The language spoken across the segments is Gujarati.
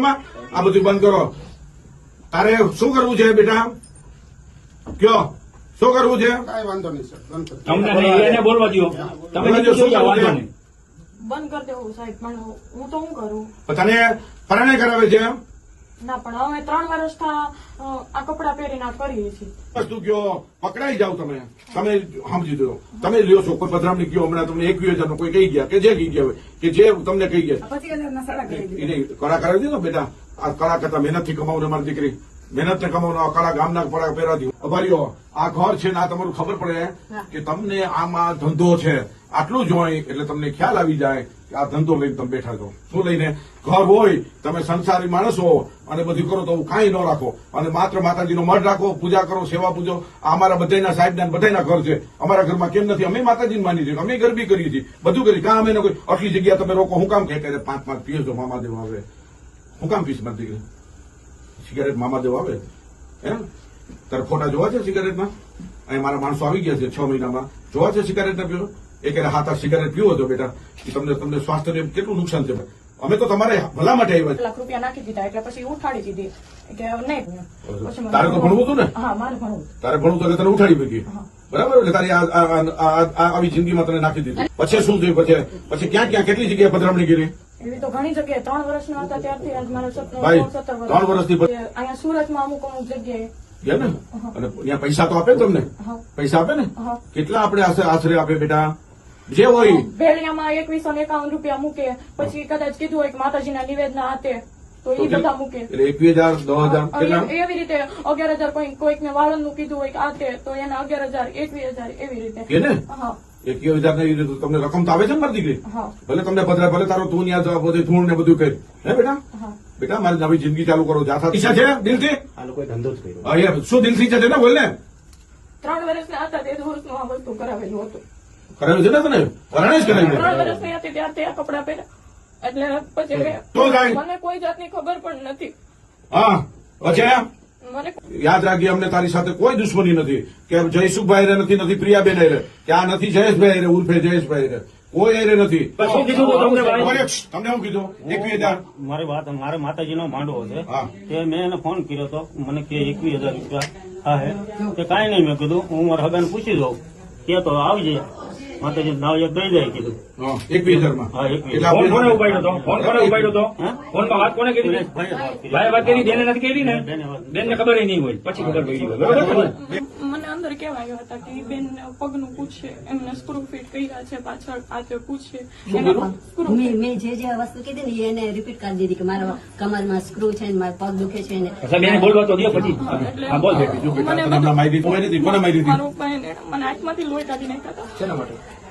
માં આ બધું બંધ કરો. તારે શું કરવું છે બેટા? કયો? શું કરવું છે? કાંઈ વાંધો નહીં સર. બંધ કરી તમને એને બોલવા દો તમે બોલવા દ્યો, કીધું શું વાંધો નહીં. બંધ કરી દેવું સાહેબ પણ હું તો શું કરું? તને પરણે કરાવે છે ના પણ અમે ત્રણ વર્ષ આ કપડા પહેરીને આ કરીએ છીએ. વસ્તુ કયો પકડાઈ જાવ તમે. તમે સમજી દો તમે લ્યો છો કોઈ પધરામણી કયો હમણાં તમને એકવીસ હજાર કોઈ કહી ગયા કે જે કહી ગયા હોય કે જે તમને કહી ગયા. કળા કરાવી દીધો. બેટા? આ કળા કરતા મહેનતથી કમાવું મારી દીકરી. મહેનત ને અકાળા ગામના પડા પહેરા પહેરાવી અભારીઓ આ ઘર છે ને આ તમારું ખબર પડે કે તમને આમાં ધંધો છે. આટલું જોઈ એટલે તમને ખ્યાલ આવી જાય કે આ ધંધો લઈને તમે બેઠા છો. શું લઈને? ઘર હોય તમે સંસારી માણસ હો અને બધું કરો તો કાંઈ ન રાખો. અને માત્ર માતાજીનો મઢ રાખો પૂજા કરો સેવા પૂજો. આ અમારા બધાના સાહેબના ને બધાના ઘર છે. અમારા ઘરમાં કેમ નથી? અમે માતાજીને માની છીએ. અમે ગરબી કરીએ છીએ. બધું કરીએ. કાં અમે કોઈ આટલી જગ્યા તમે રોકો. હું કામ કહે પાંચ પાંચ પીએ છો મામાદેવ આવે. હું કામ પીસ મારી દીકરી સિગારેટ મામાદેવ આવે. એમ? તારે ફોટા જોવા છે સિગારેટના અહીં મારા માણસો આવી ગયા છે છ મહિનામાં. જોવા છે સિગારેટના પીવો? એ એક હાથ આ સિગારેટ પીવો છો બેટા. તમને તમને સ્વાસ્થ્યને કેટલું નુકસાન છે? અમે તો તમારે ભલા માટે આવ્યા લાખ રૂપિયા નાખી દીધા એટલે પછી ઉઠાડી દીધી. કે નહીં. તારે તો ભણવું હતું ને? હા તારે ભણવું તો તને ઉઠાડી મૂકી. બરાબર? એટલે તારી આવી જિંદગીમાં તને નાખી દીધી. પછી શું થયું? પછી પછી ક્યાં ક્યાં કેટલી જગ્યાએ પધરામણી કરી? એવી તો ઘણી જગ્યાએ ત્રણ વર્ષના હતા ત્યારથી આજ મારા સત- સત્તર વર્ષ ત્રણ વર્ષથી અહીંયા સુરતમાં અમુક અમુક જગ્યાએ અને ત્યાં પૈસા તો આપે તમને? પૈસા આપે ને? કેટલા આપણે આશરે આશરે આપે બેટા? જે હોય. ભેળિયામાં એકવીસો ને એકાવન રૂપિયા મૂકે પછી કદાચ કીધું હોય કે માતાજીના નિવેદના હાથે તો એ બધા મૂકે. એટલે એકવીસ હજાર દસ હજાર એવી રીતે અગિયાર હજાર કોઈક ને વાળંદનું કીધું હોય કે આ તે તો એના અગિયાર હજાર એકવીસ હજાર એવી રીતે. હા. એકવીસ હજાર ને એવી રીતે તમને રકમ તો આવે છે ને મારી દીકરી? ભલે તમને પધરા ભલે તારો તું ત્યાં બધું ધૂળ ને બધું કરી હે બેટા? બેટા મારી નવી જિંદગી ચાલુ કરો જાથા ઈચ્છા છે દિલથી? આ લોકો ધંધો જ કર્યો. શું દિલથી ઈચ્છા છે? ને બોલ ને. ત્રણ વર્ષના હતા તે વર્ષનું આ વસ્તુ કરાવેલું હતું. કરાવ્યું છે ને તને? પરણે જ ત્રણ કરાવ્યું વર્ષની હતી ત્યાં આ કપડા પહેર્યા. એટલે પછી તો. મને કોઈ જાતની ખબર પણ નથી. હા પછી યાદ રાખજે અમને તારી સાથે કોઈ દુશ્મની નથી. કે જયસુખભાઈ રે નથી નથી પ્રિયાબેન રે. કે આ નથી જયેશભાઈ રે ઉર્ફે જયેશભાઈ રે. કોઈ એરે નથી. તમને શું કીધું? એકવીસ હજાર. મારી વાત મારે માતાજીનો માંડવો છે. હા. તે મેં એને ફોન કર્યો હતો મને કે એકવીસ હજાર રૂપિયા. હા હે. તે કાંઈ નહીં મેં કીધું. હું મારા હગાને પૂછી દઉં કે તો આવજે. માતાજી નાવ યાદ દઈ જાય કીધું. એક એકવીસ હજારમાં. ફોન કોને ઉપાડ્યો હતો ફોન કોને ઉપાડ્યો હતો ફોનમાં વાત કોને કરી ભાઈ વાત કરી. બેને નથી કરી ને? બેન ને ખબર નહીં હોય પછી ખબર પડી હોય બરોબર? મને કેવા આવ્યા હતા કે બેન પગનું પૂછે એમને સ્ક્રૂ ફિટ કર્યા છે પાછળ આજે પૂછે. મેં મેં જે જે વસ્તુ કીધી ને એને રિપીટ કરી દીધી કે મારા કમરમાં સ્ક્રૂ છે ને મારા પગ દુખે છે ને. બોલવા તો દે પછી. હા બોલ બેટી. બેટા મને? મારું ને મને આંખમાંથી લોહી કાઢી નાખ્યા હતા. શેના માટે?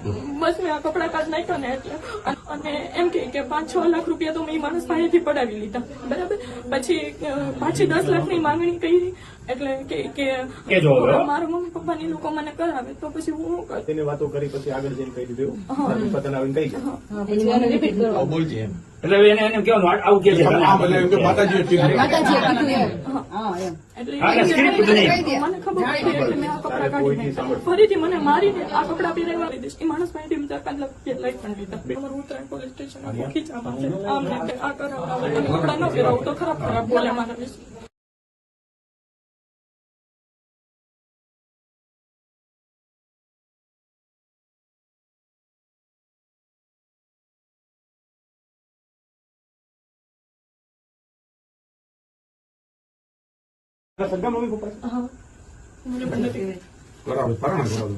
બસ મેં આ કપડા કાઢ નાખ્યો ને એટલે. અને એમ કે કે પાંચ છ લાખ રૂપિયા તો મેં ઈ માણસ પાસેથી પડાવી લીધા. બરાબર? પછી પાછી દસ લાખની માંગણી કરી. એટલે કે હો. મારા મમ્મી પપ્પા ની લોકો મને કરાવે તો પછી હું તેની વાતો કરી પછી આગળ જઈને કહી દીધું. આવીને કહી બોલજે એમ. એટલે એને એને કેવાનું આવું કે છે. માતાજીએ કીધું. મને ખબર પડી એટલે મેં આ કપડા કાઢી નાખ્યા. ફરીથી મને મારીને આ કપડા પહેરાવવા દીધા. એ માણસ પાસેથી ચાર પાંચ લાખ લઈ પણ લીધા. અમારું ઉત્તરાયણ પોલીસ સ્ટેશન આમ આ કરાવડાવે કપડા ન પહેરાવો તો ખરાબ ખરાબ બોલે મારા વિશે. પણ નથી કરાવે પરાણા કરાવે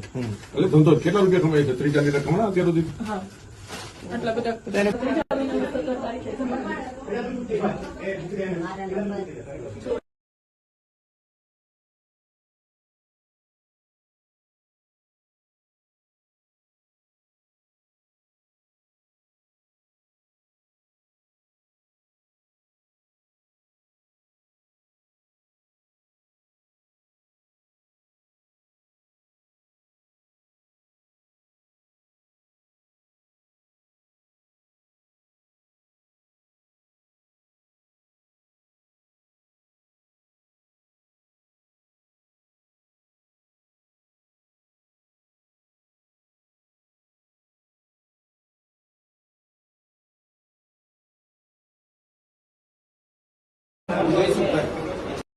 એટલે ધંધો કેટલા રૂપિયા કમાય છે ત્રીજા લીટર કમાણા અત્યાર સુધી હા આટલા બધા ત્રીજા મહિનાની